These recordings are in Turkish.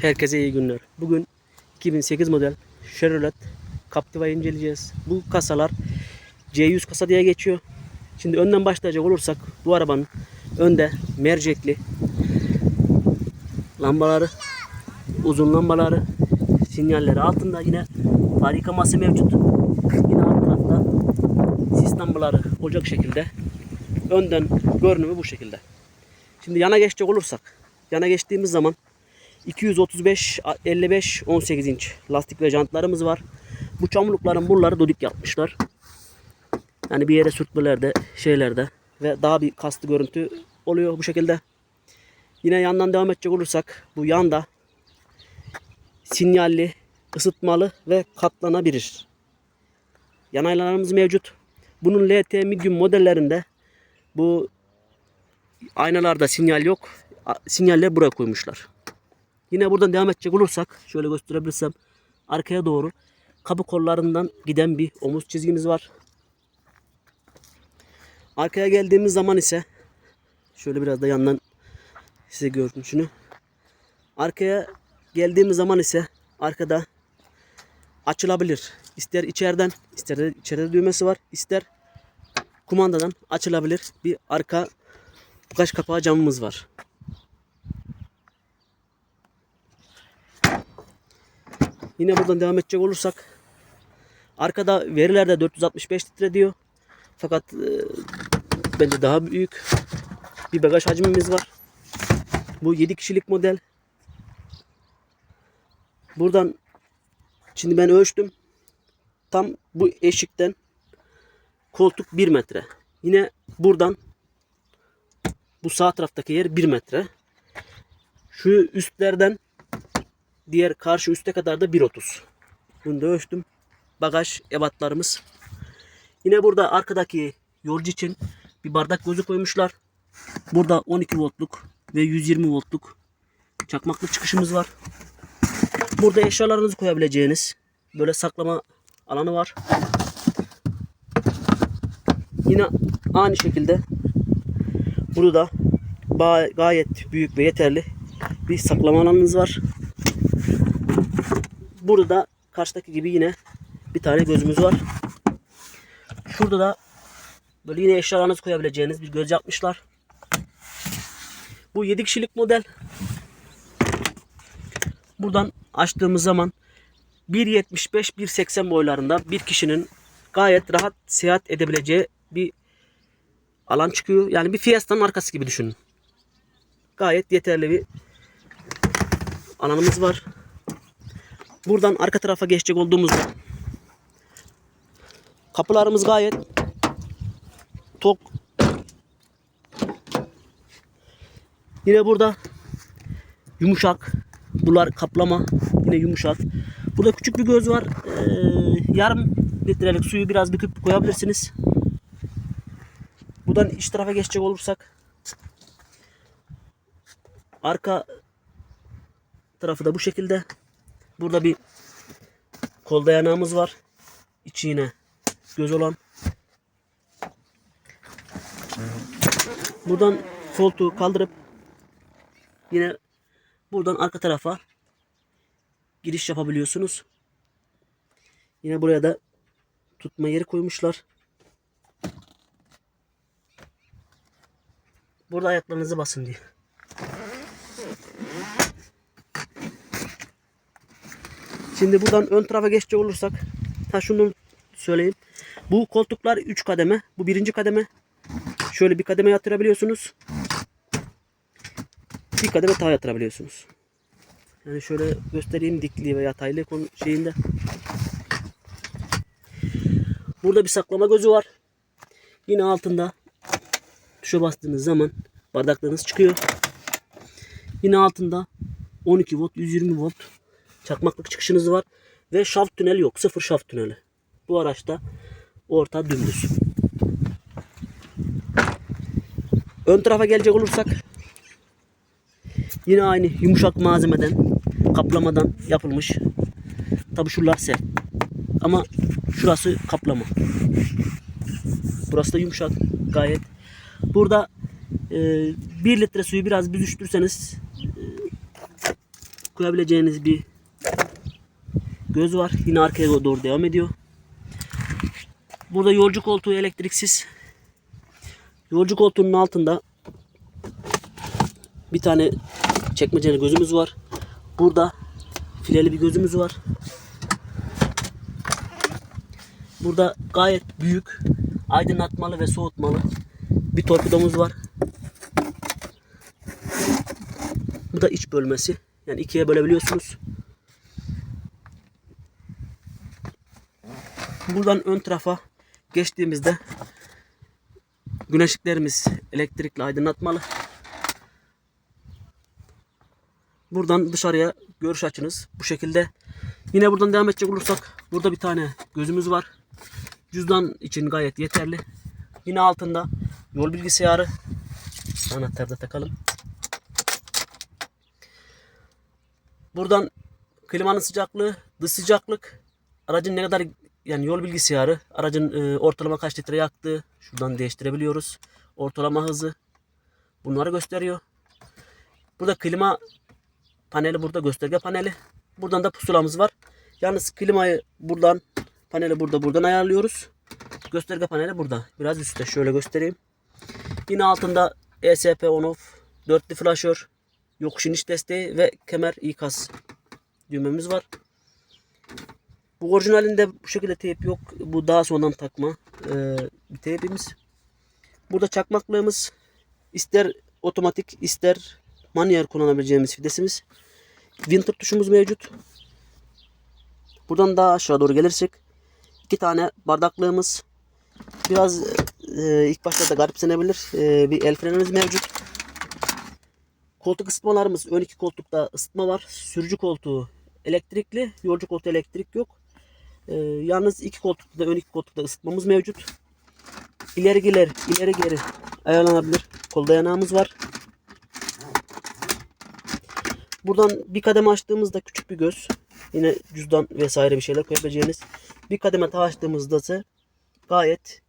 Herkese iyi günler. Bugün 2008 model Chevrolet Captiva'yı inceleyeceğiz. Bu kasalar C100 kasa diye geçiyor. Şimdi önden başlayacak olursak bu arabanın önde mercekli lambaları, uzun lambaları, sinyalleri altında yine far yıkaması mevcut. Yine alt tarafta sis lambaları olacak şekilde. Önden görünümü bu şekilde. Şimdi yana geçecek olursak, yana geçtiğimiz zaman 235 55 18 inç lastik ve jantlarımız var. Bu çamurlukların buraları dodik yapmışlar. Yani bir yere sürtmelerde, şeylerde ve daha bir kastı görüntü oluyor bu şekilde. Yine yandan devam edecek olursak bu yanda sinyalli, ısıtmalı ve katlanabilir. Yanaylarımız mevcut. Bunun LT medium modellerinde bu aynalarda sinyal yok. Sinyaller buraya koymuşlar. Yine buradan devam edecek olursak şöyle gösterebilirsem arkaya doğru kapı kollarından giden bir omuz çizgimiz var. Arkaya geldiğimiz zaman ise şöyle biraz da yandan size görünüşünü. Arkaya geldiğimiz zaman ise arkada açılabilir. İster içeriden, ister de içeride düğmesi var. ister kumandadan açılabilir bir arka bagaj kapağı camımız var. Yine buradan devam edecek olursak arkada verilerde 465 litre diyor. Fakat e, bence daha büyük bir bagaj hacmimiz var. Bu 7 kişilik model. Buradan şimdi ben ölçtüm. Tam bu eşikten koltuk 1 metre. Yine buradan bu sağ taraftaki yer 1 metre. Şu üstlerden diğer karşı üste kadar da 1.30. Bunu da ölçtüm. Bagaj ebatlarımız. Yine burada arkadaki yolcu için bir bardak gözü koymuşlar. Burada 12 voltluk ve 120 voltluk çakmaklı çıkışımız var. Burada eşyalarınızı koyabileceğiniz böyle saklama alanı var. Yine aynı şekilde burada gayet büyük ve yeterli bir saklama alanınız var. Burada da karşıdaki gibi yine bir tane gözümüz var. Şurada da böyle yine eşyalarınızı koyabileceğiniz bir göz yapmışlar. Bu 7 kişilik model. Buradan açtığımız zaman 1.75-1.80 boylarında bir kişinin gayet rahat seyahat edebileceği bir alan çıkıyor. Yani bir Fiesta'nın arkası gibi düşünün. Gayet yeterli bir alanımız var. Buradan arka tarafa geçecek olduğumuzda kapılarımız gayet tok. Yine burada yumuşak. Bunlar kaplama. Yine yumuşak. Burada küçük bir göz var. Ee, yarım litrelik suyu biraz büküp koyabilirsiniz. Buradan iç tarafa geçecek olursak arka tarafı da bu şekilde. Burada bir kol dayanağımız var. İçi yine göz olan. Buradan koltuğu kaldırıp yine buradan arka tarafa giriş yapabiliyorsunuz. Yine buraya da tutma yeri koymuşlar. Burada ayaklarınızı basın diye. Şimdi buradan ön tarafa geçecek olursak ha şunu söyleyeyim. Bu koltuklar 3 kademe. Bu birinci kademe. Şöyle bir kademe yatırabiliyorsunuz. Bir kademe daha yatırabiliyorsunuz. Yani şöyle göstereyim dikliği ve yataylı şeyinde. Burada bir saklama gözü var. Yine altında tuşa bastığınız zaman bardaklarınız çıkıyor. Yine altında 12 volt 120 volt çakmaklık çıkışınız var. Ve şaft tünel yok. Sıfır şaft tüneli. Bu araçta orta dümdüz. Ön tarafa gelecek olursak yine aynı yumuşak malzemeden kaplamadan yapılmış. Tabi şuralar sert. Ama şurası kaplama. Burası da yumuşak gayet. Burada e, 1 litre suyu biraz büzüştürseniz e, koyabileceğiniz bir göz var. Yine arkaya doğru devam ediyor. Burada yolcu koltuğu elektriksiz. Yolcu koltuğunun altında bir tane çekmeceli gözümüz var. Burada fileli bir gözümüz var. Burada gayet büyük aydınlatmalı ve soğutmalı bir torpidomuz var. Bu da iç bölmesi. Yani ikiye bölebiliyorsunuz. Buradan ön tarafa geçtiğimizde güneşliklerimiz elektrikli aydınlatmalı. Buradan dışarıya görüş açınız bu şekilde. Yine buradan devam edecek olursak burada bir tane gözümüz var. Cüzdan için gayet yeterli. Yine altında yol bilgisayarı. Anahtarı da takalım. Buradan klimanın sıcaklığı, dış sıcaklık, aracın ne kadar yani yol bilgisayarı, aracın e, ortalama kaç litre yaktığı şuradan değiştirebiliyoruz. Ortalama hızı bunları gösteriyor. Burada klima paneli burada gösterge paneli. Buradan da pusulamız var. Yalnız klimayı buradan paneli burada buradan ayarlıyoruz. Gösterge paneli burada. Biraz üstte şöyle göstereyim. Yine altında ESP on off, dörtlü flaşör, yokuş iniş desteği ve kemer ikaz düğmemiz var. Bu orijinalinde bu şekilde teyp yok. Bu daha sonradan takma e, bir teypimiz. Burada çakmaklığımız ister otomatik ister manuel kullanabileceğimiz fidesimiz. Winter tuşumuz mevcut. Buradan daha aşağı doğru gelirsek iki tane bardaklığımız biraz e, ilk başta da garipsenebilir. E, bir el frenimiz mevcut. Koltuk ısıtmalarımız ön iki koltukta ısıtma var. Sürücü koltuğu elektrikli, yolcu koltuğu elektrik yok. E, yalnız iki koltukta da ön iki koltukta ısıtmamız mevcut. İleri geri, ileri geri ayarlanabilir. Kol dayanağımız var. Buradan bir kademe açtığımızda küçük bir göz. Yine cüzdan vesaire bir şeyler koyabileceğiniz. Bir kademe daha açtığımızda ise gayet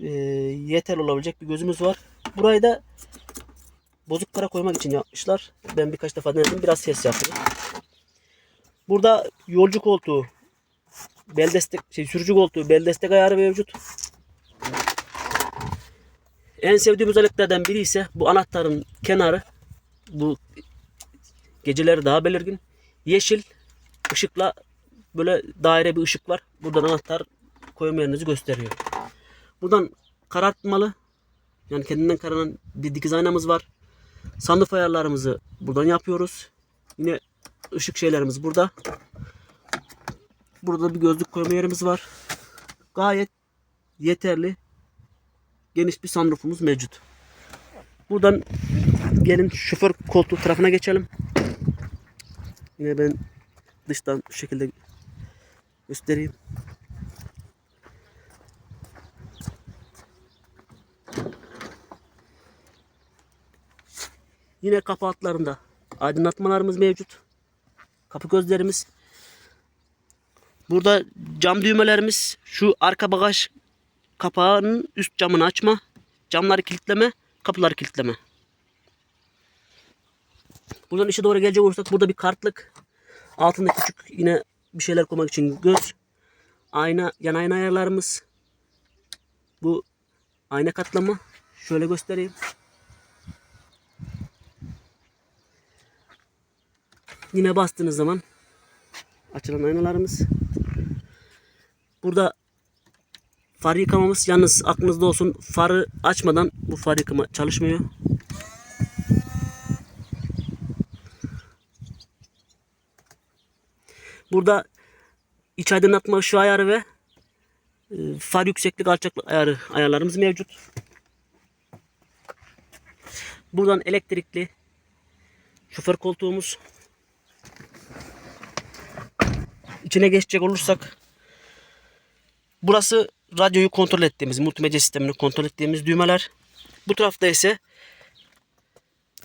e, yeterli olabilecek bir gözümüz var. Burayı da bozuk para koymak için yapmışlar. Ben birkaç defa denedim. Biraz ses yaptı. Burada yolcu koltuğu, bel destek, şey, sürücü koltuğu, bel destek ayarı mevcut. En sevdiğimiz aletlerden biri ise bu anahtarın kenarı. Bu geceleri daha belirgin. Yeşil ışıkla böyle daire bir ışık var. Buradan anahtar koyma yerinizi gösteriyor. Buradan karartmalı yani kendinden karanan bir dikiz aynamız var. Sunroof ayarlarımızı buradan yapıyoruz. Yine ışık şeylerimiz burada. Burada bir gözlük koyma yerimiz var. Gayet yeterli geniş bir sunroofumuz mevcut. Buradan gelin şoför koltuğu tarafına geçelim. Yine ben dıştan şu şekilde göstereyim. Yine kapı altlarında aydınlatmalarımız mevcut. Kapı gözlerimiz. Burada cam düğmelerimiz şu arka bagaj kapağının üst camını açma, camları kilitleme, kapıları kilitleme. Buradan işe doğru gelecek olursak burada bir kartlık. Altında küçük yine bir şeyler koymak için göz. Ayna, yan ayna ayarlarımız. Bu ayna katlama. Şöyle göstereyim. Yine bastığınız zaman açılan aynalarımız. Burada far yıkamamız yalnız aklınızda olsun farı açmadan bu far yıkama çalışmıyor. Burada iç aydınlatma ışığı ayarı ve e, far yükseklik alçaklık ayarı ayarlarımız mevcut. Buradan elektrikli şoför koltuğumuz. İçine geçecek olursak burası radyoyu kontrol ettiğimiz, multimedya sistemini kontrol ettiğimiz düğmeler. Bu tarafta ise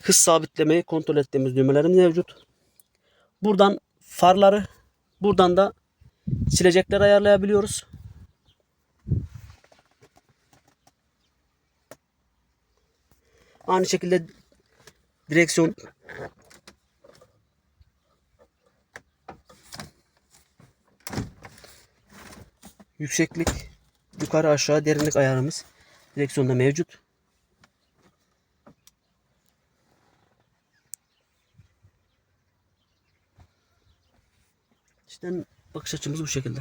hız sabitlemeyi kontrol ettiğimiz düğmelerimiz mevcut. Buradan farları, buradan da silecekler ayarlayabiliyoruz. Aynı şekilde direksiyon Yükseklik, yukarı aşağı derinlik ayarımız direksiyonda mevcut. İşte bakış açımız bu şekilde.